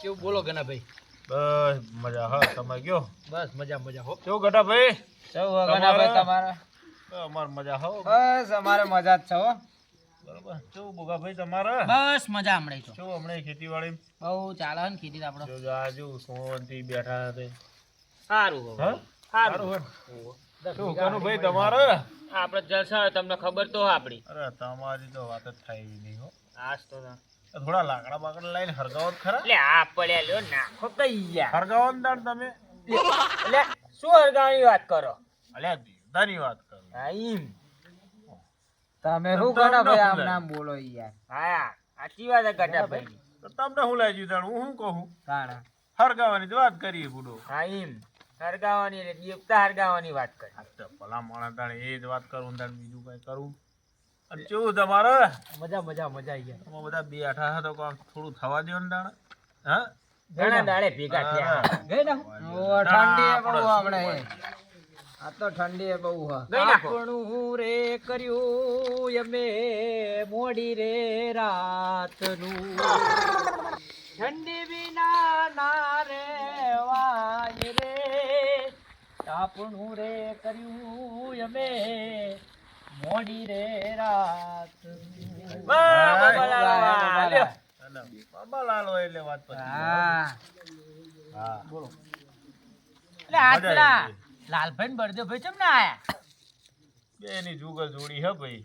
કેવું બોલો ગનાભાઈ? બસ મજા હા તમે ગયો? બસ મજા મજા હો. કેવું ગટાભાઈ સૌ ગણાભાઈ તમારા? અમાર મજા હો. બસ અમારે મજા જ છે હો. બરોબર. કેવું બોગાભાઈ તમારે? બસ મજા હમણાં તો. કેવું હમણાં ખેતીવાડી? બહુ ચાલે ને ખેતી આપણો. જો આ જો સોનથી બેઠા હતા સારું હા. સારું શું કનુભાઈ તમારે? આપણે જલસા તમને ખબર તો આપણી. અરે તમારી તો વાત જ થાય નહીં હો. આજ તો ના. થોડા લાકડા બાકડા લઈને હરગાવો ખરા. એટલે આ પડ્યા લ્યો નાખો કઈ ગયા હરગાવો ને તાણ તમે. એટલે શું હરગાવાની વાત કરો? અલ્યા દેવતાની વાત કરો. હા ઈમ. તમે શું કરો ભાઈ આમ નામ બોલો યાર. હા સાચી વાત છે ભાઈ તો તમને હું લઈ તાણ હું શું કહું? કાણા હરગાવાની વાત કરીએ બુડો. હા ઈમ. હરગાવાની એટલે દેવતા હરગાવાની વાત કરી. ભલા માણસ તાણ એ જ વાત કરું ને બીજું કઈ કરું? અને કેવું તમારે? મજા મજા મજા આવી ગયા. તમે બધા બેઠા હતા તો થોડું થવા દો ને દાણા. હા? ઘણા દાડે ભેગા થયા. ગઈ ના? ઓ ઠંડી બહુ આપણે આ તો ઠંડી બહુ હા ગઈ નાખો આપણું રે કર્યું અમે મોડી રે રાતનું. ઠંડી વિના ના રે વાય રે. આપણું રે કર્યું અમે મોડી રે રાત બાબા લાલા, એટલે વાત પછી હા. હા. બોલો. એટલે આજ પેલા. લાલભાઈ ને બળદેવભાઈ ચમ ના આયા? બે ની જુગલ જોડી હે ભાઈ.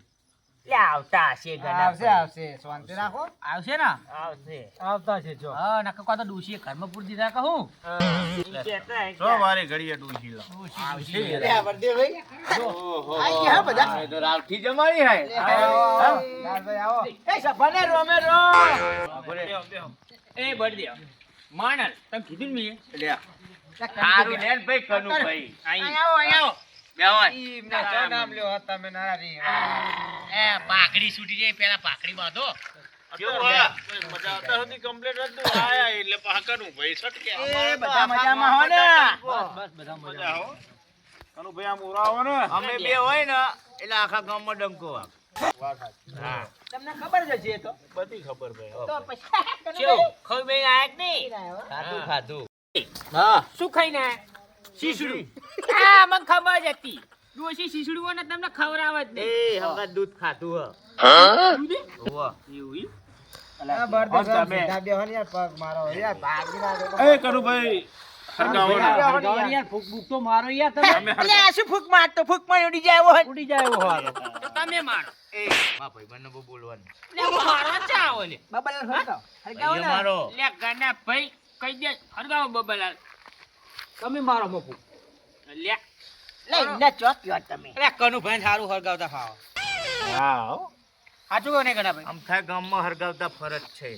એટલે આવતા હશે ગણા આવશે આવશે. શાંતિ રાખો. આવશે ને? આવશે. આવતા છે જો. હા નકર કો તો ડોશીએ ઘરમાં પૂરી દીધા કહું જો વારે ઘડીએ ડૂસી લા. લાલભાઈ આવો. એ બળદેવ માણલ તમે કીધું ને મેં? સારું લેન ભાઈ કનુ ભાઈ. અહીં આવો અહીં આવો. બેવાય ઈ નામ લ્યો હા, તમે ના રી એ પાકડી છૂટી જાય પેલા પાકડી બાંધો. કેવું હા મજા આવતા હતી કમ્પ્લીટ હતું આયા એટલે પાકનું ભાઈ સટકે એ બધા મજામાં હો ને? બસ બધા મજા મજા હો કનુ ભાઈ આમ ઉરાવો ને. અમે બે હોય ને એટલે આખા ગામમાં ડંકો વાગે. હા. તમને ખબર જ છે તો? બધી ખબર ભાઈ તો પછી કેવું ખઈ બે આયા કે નહીં? ખાધું ખાધું. શું ખાઈ ને આ મને ખબર જ હતી. ડોશી શીશડું હોય ને તમને ખવડાવે જ નહીં એ હવે દૂધ ખાતું હ. દૂધે? ઓવા. એવું ઈ? આ બળદે સાહેબ સીધા બેહો ને યાર પગ મારો યાર ભાગી ના એ કનુ ભાઈ હરગાવો ને હરગાવાની યાર ફૂક બૂક તો મારો યાર તમે. આ શું ફૂંક મારતો ફૂંકમાં ઉડી જાય એવો હોય. ઉડી જાય એવો હારો તો તમે મારો. એ લે ચોક યો તમે. અરે કનુ ભાઈ સારું હરગાવતા ફાવો. હા હો. સાચું કોને ગણા ભાઈ આમ થાય ગામમાં હરગાવતા ફરજ છે.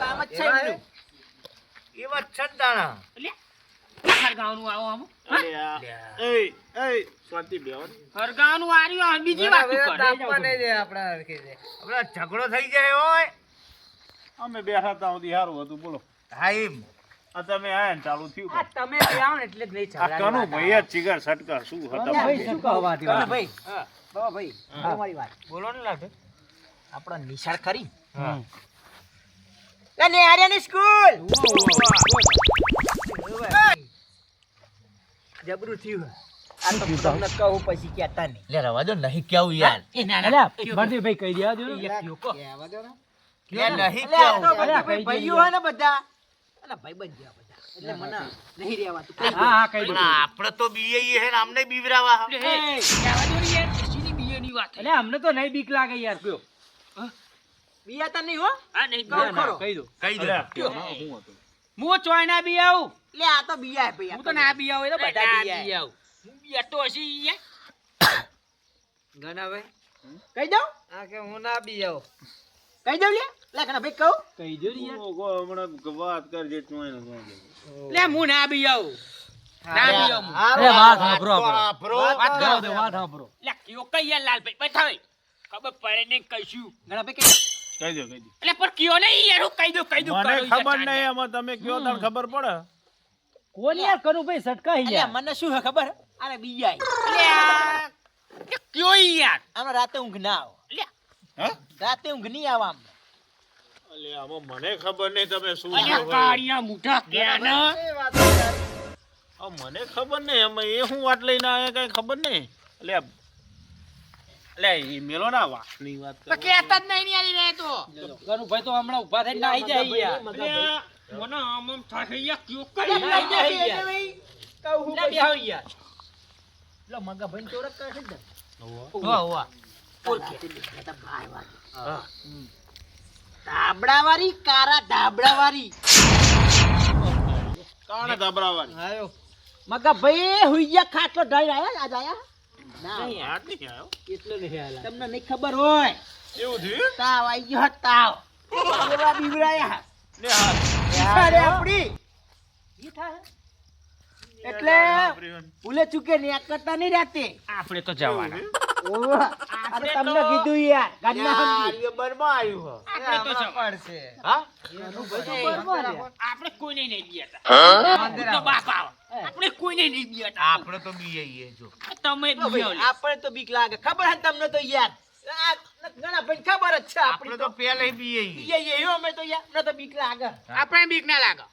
કામ જ છે એ વાત છે જ હરગાવાનું આવો આમ. એ એ શાંતિ બેહો હરગાવાનું આર્યું બીજી વાત તું કરે આપણે ઝઘડો થઈ જાય હોય અમે બેઠા હતા સારું હતું બોલો. હા એમ. આ તમે આયા ને ચાલુ થયું આ તમે આવો ને એટલે જ નહીં આ કનુ ભાઈ જ ચીગર સટકા શું હતા ભાઈ શું કહેવા દે ભાઈ હા. બાબા ભાઈ તમારી વાત. બોલો ને લાગે આપણા નિશાળ ખરી? હા. ને આર્યાની સ્કૂલ! જબરું થયું આ તો તમને કહું પછી કહેતા નહીં. લે રવા દો નહીં કેવું યાર. એ ના અલ્યા બળદેવભાઈ કહી દેવા દો ને. નહીં કેવું ભાઈઓ દેજો. ને બધા. અલા ભાઈ જેવા બધા. એટલે મને નહીં રહેવાતું. હા હા કહી દો આપણે તો બીએ હે ને આમને બીવરાવા એ કહેવા દો ને યાર એસીની બીએની વાત અલ્યા અમને તો નહીં બીક લાગે યાર કયો. બીયાતા નહીં હો? હા નહીં ના, ખરો. કહી દો. કહી દો. અલ્યા, હા, હું ચોય ના બી આવું લે આ તો બીયા હે ભાઈ હું તો ના બી આવું તો બધા બી બી આવું હું બી તો હસી યાર ગણા ભાઈ કહી દઉં? હા કે હું ના બી આવું કહી દઉં લે. લે ગણા ભાઈ કહું. કહી દઉં ને યાર હમણાં વાત કર જે તું ચોય ને. લે હું ના બી આવું. લે. ખબર પડે ને કઈશું. કહી કહી દો કહી દો. એટલે પણ કયો નહીં યાર કહી દઉં કહી દઉં મને કરો યાર ખબર નહીં એમાં તમે કયો તાર ખબર પડે? કોણ યાર કરું ભાઈ? સટકાઈ અલ્યા મને શું હે ખબર? અરે લે લે કયો યાર? આમાં રાતે ઊંઘ ના આવે. લે હે? રાતે ઊંઘ નહીં આવે અલે આમાં મને ખબર નહીં તમે શું કાળિયા મૂઠા ક્યાં મને ખબર નહીં એમાં એ હું વાત લઈને આયા કઈ ખબર નહીં? એટલે એટલે એ મેલો ના વાતની વાત તો કરો. કહેતા જ નહીં ની આલી રહે તો. કનુભાઈ તો હમણાં ઊભા થઈને આવી જાય યાર. મને આમ આમ થાય યાર, કેવું કરી આવી જાય યાર. ભાઈ. કહું હું બેહો યાર. લો, ભાઈ ચોરક કરે છે ઓવા હોવા. કાણે હુઈયા ખાટલો આયા આજ આયા? ના. નહીં એટલે નહીં તમને નહીં ખબર હોય. એવું થયું તાવ આઈ ગયો હોત, તાવ. બીવડા બીવડાયા ને હાથ અરે આપડી. ઈ થાય એટલે ભૂલે ચૂકે ને આ કરતા નહીં રહેતી આપણે તો જવાના. તો તમને કીધું યાર ગાડના સમજી. આપણે તો જવાના. હા? આપણે કોઈને નહીં બીયાતા. તો. બાપ આવો. આપણે કોઈને નહીં બીયાતા. આપણે તો બી આઈએ જો. તમે બીયો આપણે તો બીક લાગે. ખબર હે તમને તો યાર? ઘણા ભાઈ ખબર જ છે આપણે તો. તો પેલે બી આઈએ. ઈએ ઈએ, અમે તો યાર તો બીક લાગે. આપણે બીક ના લાગે.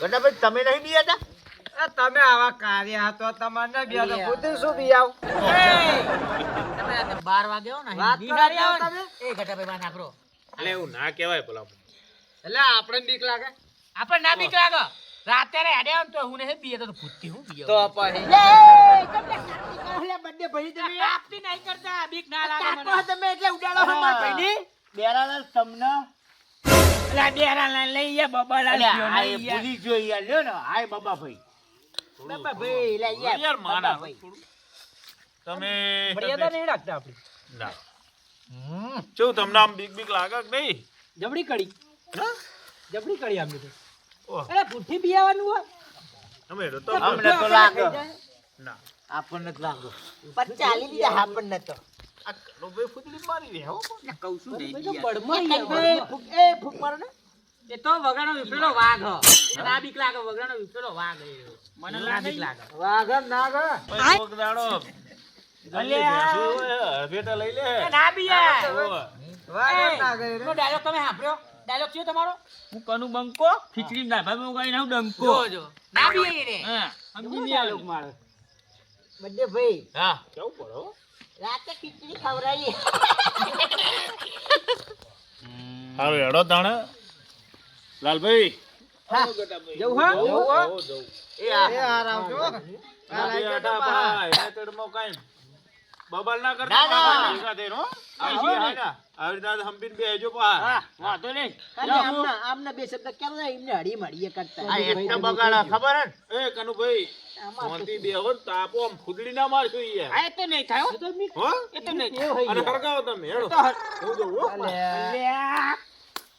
ગણાભાઈ તમે નહીં બી હતા તમે આવા કાર્ય હતો તમને બે તો બુદ્ધિ શું બી આવ. બાર વાગે હો ને વાત બી કરવા ના. જાઓ રહ્યા તમે? એ ઘટાભાઈ માં નાખરો એટલે એવું ના કહેવાય પેલા એટલે આપણે બીક લાગે. આપણે ના બીક લાગે. રાતે રે હેડે તો હું નહીં બીએ તો ભૂતથી હું બીએ તો પછી? બડે ભરી તમે. આપતી નહીં કરતા. બીક ના લાગે મને. તમે એટલે ઉડાડો છો મારા ભાઈને. બેરાલાલ તમને. લા લઈને લઈ યા બબાલા અલ્યા, આ એ લ્યો ભૂલી ગયો લ્યો ને હાય બાબા ભાઈ બાબા ભાઈ લે યાર યાર માના તમે મર્યાદા નહીં રાખતા આપણે. ના. કેવું તમને આમ બીક બીક લાગે કે નહીં? જબડી કડી. જબડી કડી આમ તો અરે ભૂઠી બિયાવાનું હોય? અમે તો અમને તો લાગે. ના. આપણને તો લાગે. પણ ચાલી દીધા આપણને તો. આ કનુભાઈ ફૂદડી મારી દે હો. કહું છું નહીં. ભાઈ તો બીયા. બળમાં એ યાર, કાંઈ બળમાં. ફૂક- એ ફૂક મારો ને એ તો વગાડો વિપરેલો વાઘ હ. ના બીક લાગે વગાડો વિપરેલો વાઘ મને ના બીક લાગે. વાગર ના ગર ભાઈ કોક દાડો અલ્યા. ભેંસું હોય, હળભેટા લઈ લે. એ ના બીયા ઓહ. વાગર ના ગર નો ડાયલોગ તમે સાંભળ્યો? ડાયલોગ કયો તમારો? હું બંકો? ખીચડી ના હું કઈ નાઉં ડંકો. ના બીએ રે. હા સમજી નહીં લોક મારે? બધે ભાઈ. હા. કેવું પડે હો? રાતે ખીચડી ખવડાવી સારું એડો તાણે. લાલભાઈ. હા. હા? હો? બે પા, બબાલ ના કરતા હો. હા પા. હા. નહીં. આમના આમના બે શબ્દ કેમ ના એમને હડી મળીએ કરતા. આ બગાડા ખબર એ કનુભાઈ શાંતિ બેહો ને તાપો આમ ફૂદડી ના મારશો ઈ આ તો નહીં થાય હો. હો? એ તો નહીં અને હરગાવો તમે હેડો. હું જઉં, હો.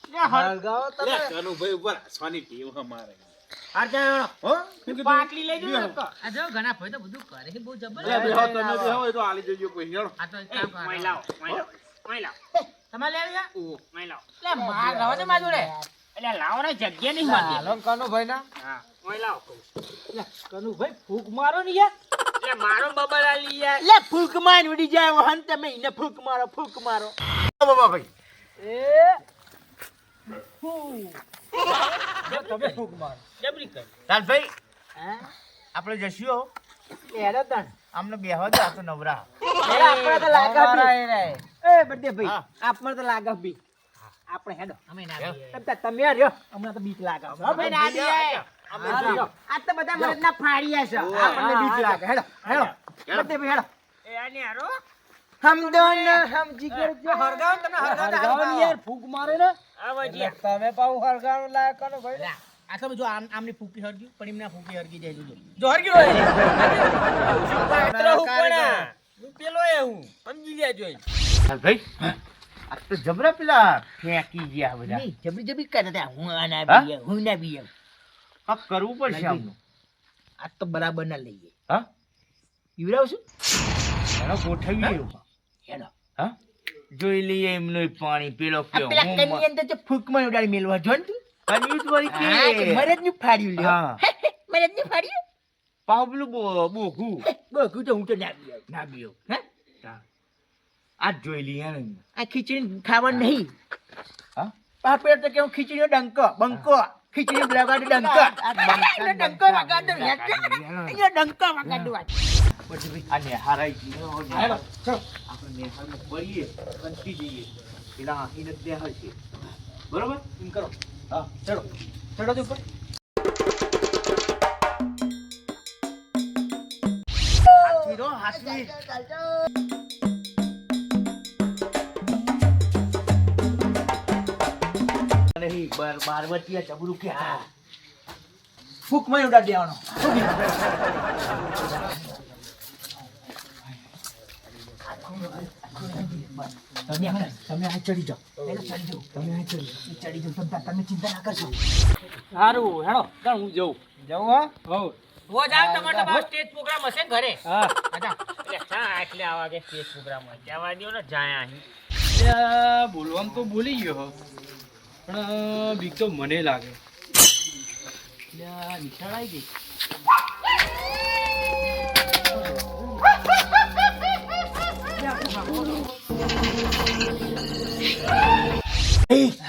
કનુભાઈ ઉપર હસવાની ટેવ અમારે. અરે હો? શું કીધું? પાટલી લઈ જજો જો ઘણા ભાઈ તો બધું કરે બહુ જબર તમે બેહો, તો હાલી જજો પછી, હેડો. આ તો એક કામ કરો. મહિલાઓ મહિલાઓ મહિલાઓ તમારે લેવી. છે ઓ મહિલાઓ લે માર ને માર જોડે એટલે લાવો ને જગ્યા નહીં મારતી હાલો કનુ ના. હા મહિલાઓ કહું કનુભાઈ ફૂક મારો ને યાર. એટલે મારો બબલા લઈ યાર. લે ફૂક માર ઉડી જાય વહન તમે એને ફૂક મારો ફૂક મારો. બાબા ભાઈ. એ તમે ફૂક મારો જબરી કર લાલભાઈ આપણે જશીઓ. એરો તણ આમને બેહવા દે આ તો નવરા. આપણે તો લાગા બી. રે એ બડે ભાઈ. આપણે તો લાગા બી આપણે હેડો. અમે ના તમે તમે રહ્યો. અમને તો બીક લાગે. અમે ના દઈએ. આ તો બધા મરદના ફાડ્યા છે. આપણને બીક લાગે. હેડો હેડો. બર્થડે ભાઈ હેડો. એ આની હારો હમ દોનો હમ જીગર જો હરગાવો તમે હરગાવો ને હરગાવો ને યાર ફૂક મારે ને. તમે પાઉ હળગાવાનું લાયક કનુ ભાઈ. લા, આ તો જો આમ આમની ફૂકી હરગી પણ એમના ફૂકી હરગી જાય જોજો. જો હરગી હોય હું પેલો એ હું. સમજી આ તો જબરા પેલા ફેંકી ગયા બધા. જબરી જબરી કરે તે હું આ ના હું ના બીએ કાંઈક કરવું પડશે આમનું. આ તો બરાબર ના લઈએ. હા? પીવડાવશું એનો ગોઠવીએ. હેડો. હા? જોઈ લઈએ એમનું પાણી પેલો કેવો પેલા કની અંદર જે ફૂકમાં ઉડાડી મેલવા જો ને તું કન્યુજ વળી હા, કે કે મરદનું ફાડ્યું લ્યો હા. મરદનું ફાડ્યું પાવ પેલું બો- બોઘું બહુ તો હું તો ના બીયો ના બીયો હે આ જોઈ લઈએ ને આ ખીચડી ખાવાનું નહીં હા પેટ તો કેવું ખીચડીનો ડંકો બંકો ખીચડી લગાડી ડંકો ડંકો વગાડો ડંકો વગાડો આજ. આ નેહાર આઈ ગઈ. હાલો, ચલો. આપણે નેહારમાં પડીએ કંટી જઈએ. પેલા આહીને નેહાર છે બરોબર? એમ કરો. હા ચડો તો ઉપર ચબરું કે હા. ફૂકમાં ઉડાડી દેવાનો. તમે આ- તમે આ ચડી જાઓ. પહેલા ચડી જાઓ. તમે આ ચડી ચડી જાઓ. તમે તમે ચિંતા ના કરશો. સારું હેડો ચાલ હું જઉં. જવું હા? હો. વો જાવ તમારે તમારો સ્ટેજ પ્રોગ્રામ હશે ને ઘરે? હા. અચ્છા એટલે આવા કે સ્ટેજ પ્રોગ્રામ હોય. જવા દ્યો ને જાય અહીં. બોલવામાં તો બોલી ગયો. હો. પણ બીક તો મને લાગે. નિશાળ આવી ગઈ.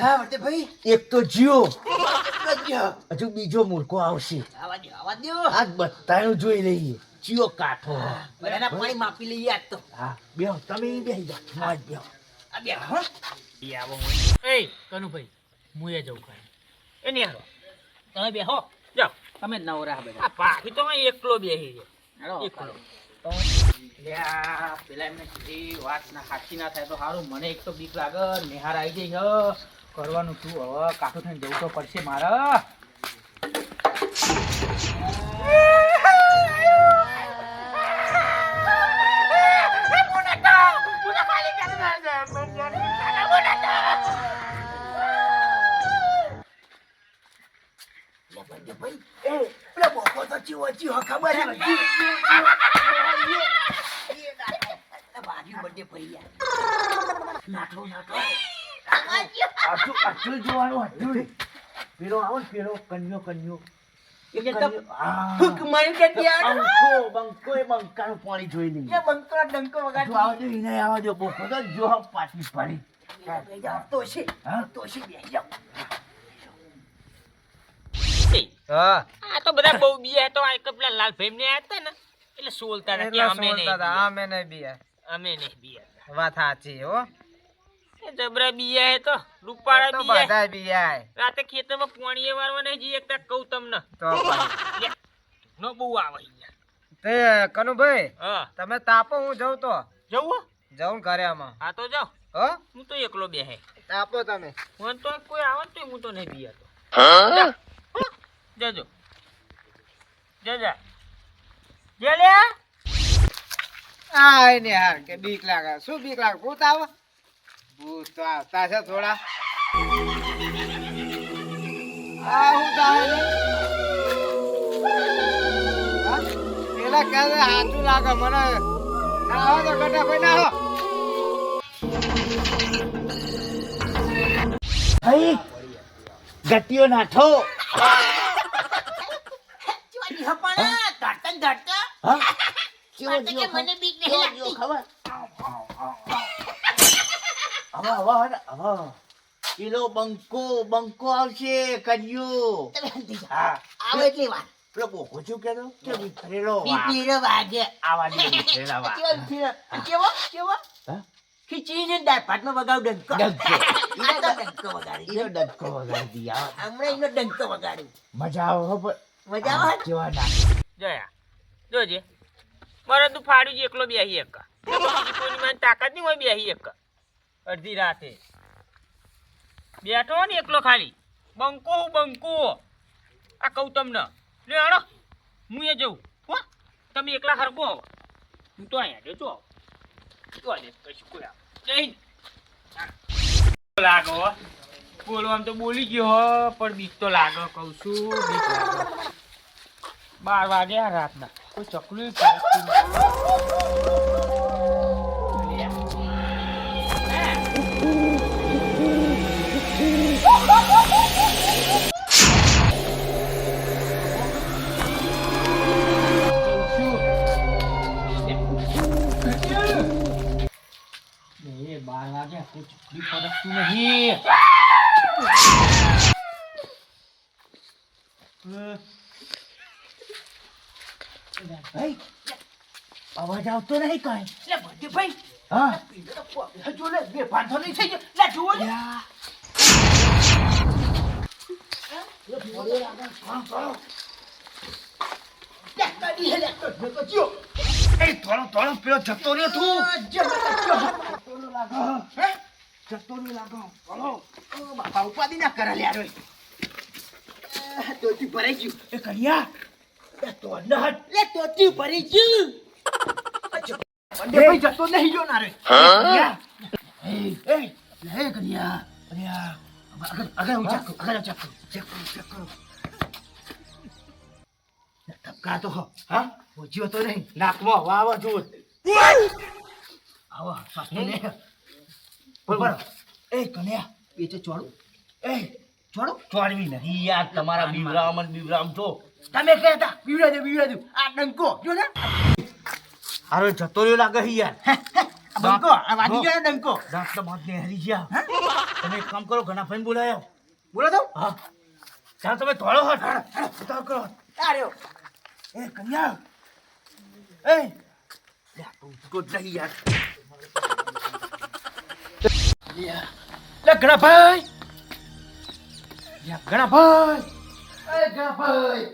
હા વટે ભાઈ એક તો જીઓ. હજુ બીજો મૂર્ખો આવશે. આવા દ્યો, આવા દ્યો. આજ બધાનું જોઈ લઈએ. જીઓ કાઠો. બધાના પાણી માપી લઈએ આજ તો. હા બેહો તમે ઈ જાઓ. બેહો. આ બે હો. આવો હું એ કનુભાઈ હું એ જઉં ખાઈ એ નહીં તમે બેહો. જાઓ. તમે નવરા બધા. આ પાછી તો એકલો બેસી છે. એકલો. પેલા એમને કીધી વાત ના સાચી ના થાય તો સારું મને એક તો બીક લાગે નિહાર આવી જઈ કરવાનું શું હવે કાઠું થઈને જવું તો પડશે મારે પેલા બોકો તો જીવો જીવો ખબર છે બાજુ બર્થડે પડી નાઠો નાઠો આટલું આટલું જોવાનું હતું પેલો આવો ને પેલો કન્યો કન્યો એટલે તો કન્યો, હા. બંકાનું પાણી જોઈ લઈએ બંકો ડંકો જો વગાડી આવો જો જો બોકો તો જો પાછી પડી તો છે હા તો છે બેસી જાઓ એ, આ તો બધા બહુ બીયા તો આ કપલા પેલા લાલ ભાઈ ને હતા ને એટલે સોલતા હતા કે અમે નહીં બીયા. અમે નહીં બીયા. વાત સાચી હો. એ જબરા બીયા હે તો રૂપાળા તો બીયા બધા બી આય રાતે ખેતરમાં પોણીએ વારવા નહીં જઈએ એકતા કહું તમને. તો નો બહુ આવે. તે કનુભાઈ હા. તમે તાપો હું જઉં તો? જવું જઉં ઘરે આમાં. હા તો જાઓ. હો? હું તો એકલો બેહે તાપો તમે. હું તો કોઈ આવે તો હું તો નહીં બીયાતો જા. જજો. જજા. જે લે આય ને હાર કે બીક લાગે. શું બીક લાગે? ભૂત આવે? ભૂત તો આવતા છે થોડા. આ હું તારે ને? હા? પેલા કહે છે લાગે? મને ના આવો તો ગટા ભાઈ ના ગટીઓ નાઠો હા? જીવો જીવો મને બીક નહીં લાગતી. ખબર? હવે હવે હવે હવે. પેલો બંકો બંકો આવશે કન્યો હા. આવે એટલી વાત પેલો બોકો કે. વાગે આવા દે. કેવો કેવો? વગાવ ડંકો. ડંકો. તો ડંકો વગાડી. એનો ડંકો વગાડી દી, હમણાં એનો ડંકો વગાડી મજા આવે પણ. મજા આવે? કેવા ના. જયા. જોજે. મારે તું ફાડ્યું છે, એકલો બેહી એક. કોઈની તાકાત નહીં હોય બેહી એક. અડધી રાતે. બેઠો ને એકલો ખાલી. બંકો હું, બંકો આ કહું તમને. લે, હાલો. હું એ જઉં. હો, તમે એકલા હરકો આવો. હું તો અહીંયા જતો આવો કશું કોઈ આવે. હિન્દ. લાગો. બોલવામાં તો બોલી ગયો પણ બીક તો લાગો કહું છું. બીક લાગે બાર વાગ્યા રાતના. કોઈ ચકલી બાર વાગ્યા કોઈ ચકલી ફરકતું નહીં. ભાઈ અવાજ આવતો નહીં કાંઈ. લે બળદે ભાઈ. હા. હજુ લે બે પાંચસો નહીં થઈ ગયો. લે જુઓ લે. થોડો થોડો પેલો જતો રહ્યો તું. જતો રહ્યો. લાગો. થોડો બાપા ઉપાધિ ના કરે લે આરોય ભરાઈ ગયું. એ કન્યા એ તો ન હટ લે ના રે એ કન્યા કન્યા તો હા તો એ કન્યા તો ચોડું એ તમારા બીવરામ અને બીવરામ છો તમે કહેતા બીવરા દે બીવરા દે. આ ડંકો જો ને. અરે જતો રહ્યો લાગે છે યાર. ડંકો આ વાગી ગયો ડંકો. દાંત તો બાંધ ને હરી ગયા તમે એક કામ કરો ઘણા ફાઈન બોલાયો. બોલો તો. હા. ચાલ તમે ધોળો હટ ઉતાર કરો. આ એ કન્યા. એ. તું ગોદ નહીં લે ગણાભાઈ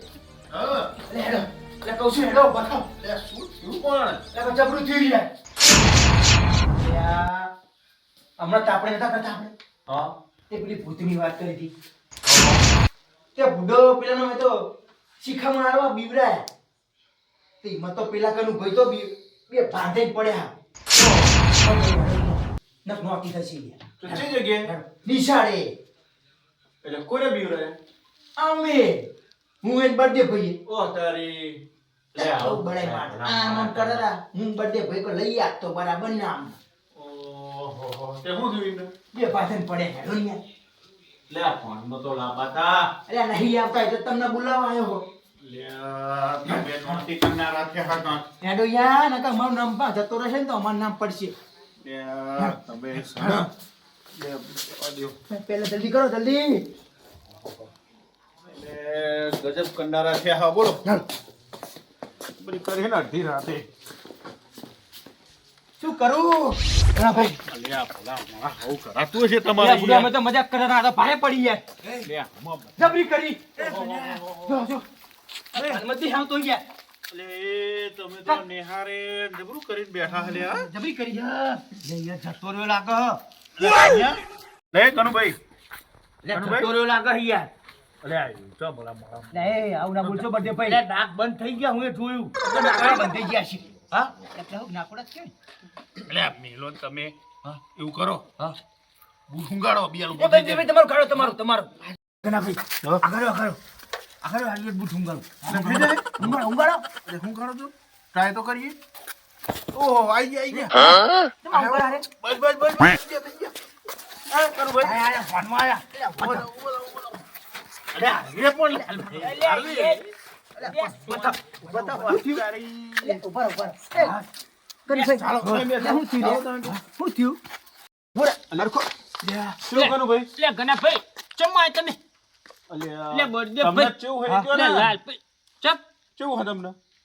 લે હેડો. લે કહું છું હેડો બતાવ લે શું થયું? પણ લે જબરું થયું યાર હમણાં તો આપણે નતા કરતા આપણે. હા. તે પેલી ભૂતની વાત કરી હતી. તે બુડો પેલાનો મેં તો શિખામણ આલવા બીવરાય તે એમાં તો પેલા કનું ભાઈ તો બી બે બાંધે જ પડ્યા. નક નોટી થશે. તો જે જગ્યાએ? નિશાળે. એટલે કોને બીવરે અમે. હું એન બર્થડે ભાઈ ઓ તારી લે આવું બળાઈ માર આ મન કરરા હું બર્થડે ભાઈ કો લઈ આપતો બરાબર નામ ઓહો તે હું એમને? બે બાંધે પડે હેડો લે ફોન ફોનમાં તો લાંબા તા અરે નહીં આવતા તો તમને બોલાવા આવ્યો હો લે આ નોટી કરનાર રાખ્યા હતા હેડો યાર નકર મારું નામ પા જતો રહેશે ને તો મારું નામ પડશે. લે તમે સારા લે આ દ્યો. પહેલા જલ્દી કરો જલ્દી. ગજબ કંડારા છે. હા બોલો. બધી કરી ને અડધી રાતે. શું કરું? કરાતું તમારે અમે તો મજાક કરે ના ભારે પડી યાર જબરી કરી. તમે તો નિહારે જબરું કરીને બેઠા હલે હા જબરી કરી. લે જતો રહ્યો લાગે. લે કનુભાઈ. લે કનુભાઈ? લાગે યાર આવ્યું ચો બોલા મારા લે એ આવું ના બોલશો બર્થડે ભાઈ. લે નાક બંધ થઈ ગયા હું એ જોયું. તો નાકડા બંધ થઈ ગયા છે. હા? એટલે હું નાકડા છે ને. એટલે મેલો ને તમે હા. એવું કરો. હા. ઊંઘાડો બિયાલું એ ભાઈ ભાઈ તમારું કાઢો તમારું તમારું. ઘણા ભાઈ. ઊંઘાડો ઊંઘાડો ઊંઘાડો અરે શું કરો છો? ટ્રાય તો કરીએ. ઓહો આઈ ગયા આઈ ગયા. તમે. બસ બસ બસ. થઈ ગયા, થઈ આ કનુભાઈ આયા, આયા, ફોનમાં આયા. અરે પણ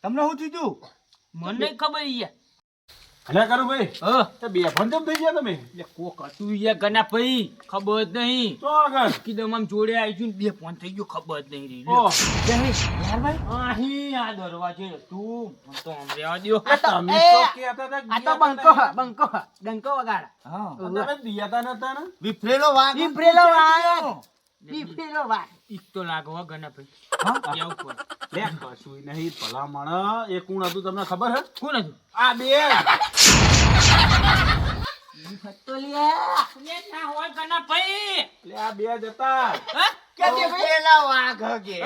તમને શું થયું તું? મને ખબર યાર અલ્યા ભાઈ? હ. તે બે ભંજમ થઈ ગયા તમે? લે કોક હતું યાર ઘણા ભાઈ ખબર જ નહીં. તો આગળ. કીધું આમ જોડે આવી છું ને બે ફોન થઈ ગયો ખબર જ નહીં રહી. ઓહ, અહીં આ દરવાજે તું મને તો આમ રહેવા દ્યો. તમે તો કહેતા હતા આ તો બંકો બંકો ડંકો વગાડ. તમે દિયાતા નતા ને? વિફરેલો વાગ વિફરેલો વાઘ. વિફરેલો વાઘ. ઈક તો લાગવા ઘણા હા? કેવું લે કશુંય નહીં ભલામણ. એ કોણ હતું તમને ખબર હે કોણ હતું? આ બે. તો લ્યા. લે. ના હોય ઘણા લે આ બે જતા કે વાઘ હ? કે.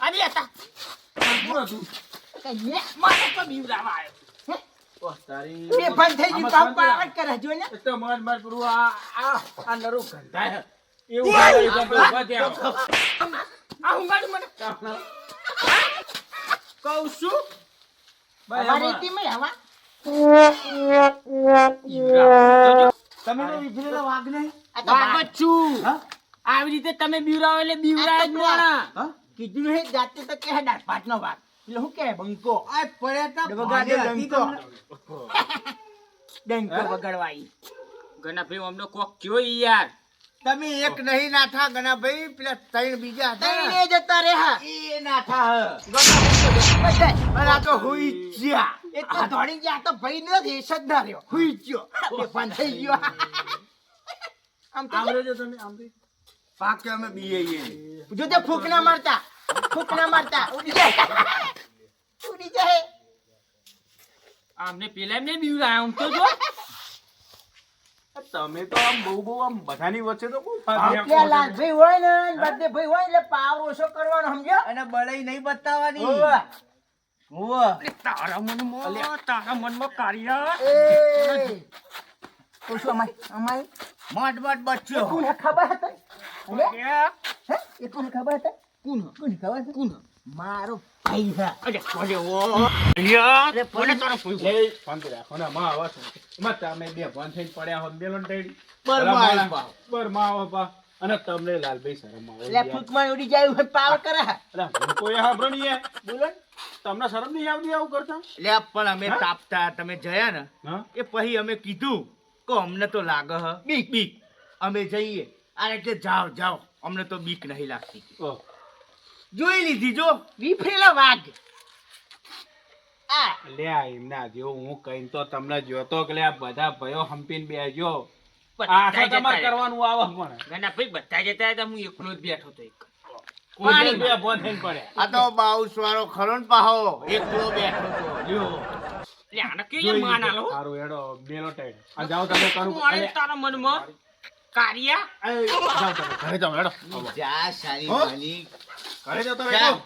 અરે હતા. કોણ હતું? મારે તો બીવડાવા આવ્યો. બે ભાઈ થઈ ગયું, કામ આમાં કરે, જો ને. તો મન મન પેલું આ આ આ નરું ગંધાય એવું બોલાવી દે તો ઊભા થયા આવો. આ ઊંઘાડું મને. કહું છું? અમારી આમાં ટીમે તમે તો વાઘ નહીં. વાઘ છું. આવી રીતે તમે બીવરાવો એટલે બીવરાય જ માણા. કીધું નહીં જાતે તો કે દાંત પાટનો ભાગ એટલે શું કે બંકો? આ પડ્યા તા વગાડ્યો ડંકો. ડંકો વગાડવાઈ ગણાભાઈ અમને કોક કયો યાર? તમે એક નહીં નાઠા ગણાભાઈ પેલા ત્રણ બીજા ત્રણ એ જતા રહ્યા. એ નાઠા હ. આ તો હુઈ જ્યા. એ તો દોડી ગયા તો ભાઈ નથી એ સદ ના રહ્યો હુઈ ગયો બેભાન થઈ ગયો. આમ તો આમ રહેજો તમે આમ. પાકે અમે બીએ. જો તે ફૂકના મારતા. ફૂંક ના મારતા ઉડી જાય ઉડી જાય આમને પેલા એમને બીવડાયા આમ તો જો. તમે તો આમ બહુ બહુ આમ બધાની વચ્ચે તો લાલભાઈ હોય ને બધે ભાઈ હોય એટલે પાવ ઓછો કરવાનો સમજો અને બળાઈ નહીં બતાવવાની. તારા મનમાં તારા મનમાં કાર્ય. એ. તો શું મોટ મોટ બચ્યો ખબર હતી? એ કોને ખબર હતી? કોને. કુન ખબર મારો ભાઈ છે અરે કોને ઓ અરે કોને તારો પૂછ્યું એ શાંતિ રાખો. ને માં આવા છો. તમે બે ભણ થઈને પડ્યા હો બેલો ને તેડી. બરમાં બરમાં આયા આવો પા. અને તમને લાલભાઈ શરમ આવે. એટલે ફૂંકમાં ઉડી જાય હોય પાવર કરે. અરે હું કોઈ હાંભળો નહીં બોલો. તમને શરમ નહીં આવતી આવું કરતા? લે પણ અમે તાપતા તમે જયા ને હા? એ પછી અમે કીધું કે અમને તો લાગે હ. બીક બીક. અમે જઈએ. અરે કે જાઓ જાઓ. અમને તો બીક નહીં લાગતી. ઓહ. જોઈ લીધી જો. વિફરેલો વાઘ. લે આ એમના જો હું કઈ તો તમને જોતો કે આ બધા ભયો હંપીને બેસજો. આ બધા તો તમારે જતા કરવાનું આવે પણ. ઘણા ભાઈ બધા જતા હતા હું એકલો જ બેઠો તો એક. કોઈ બે ભણ થઈને પડ્યા આ તો બાઉસ વાળો ખરો ને પાહો. એકલો બેઠો તો. લ્યો. એટલે આને કેવી માન આલો? સારું હેડો બેલો ટાઈડ આ જાઓ તમે કરું. તારા મનમાં. કાર્યા. એ, તમે. ઘરે જાઓ હેડો. જા સારી હો? ઘરે. હેડો.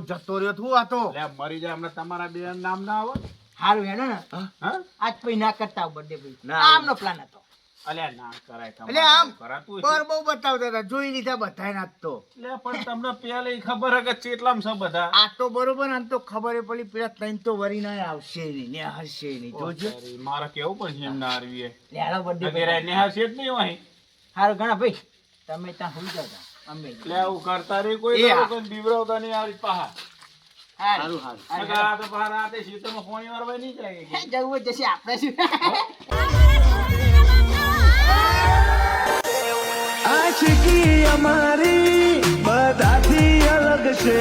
જતો રહ્યો છું તો. લે, મરી જાય હમણાં તમારા બે નામ ના આવે સારું હેને ને. હા? આજ પછી ના કરતા બર્થડે આમનો પ્લાન હતો. અલ્યા ના કરાય એટલે આમ કરાતું પર બહુ બતાવતા હતા જોઈ લીધા બધાય ના તો. લે, પણ તમને પહેલે ખબર કે ચેટલામ છે બધા? આ તો બરોબર આને તો ખબર હે પેલી પેલા ત્રણ તો વરી ના આવશે નહીં ને હશે નહીં જોજો. મારે કેવું પડશે એમ ના આરવીએ લેડો બર્થડે અત્યારે નેહા છે જ નહીં અહીં? હારું ઘણા ભાઈ તમે ત્યાં હોઈ જાવ અમે એટલે આવું કરતા રહી કોઈ હા. નહીં આવી પાહા. હારું હારું આ તો નહીં જાય જવું હોય જશે આપણે શું? આ ચીકી અમારી બધાથી અલગ છે.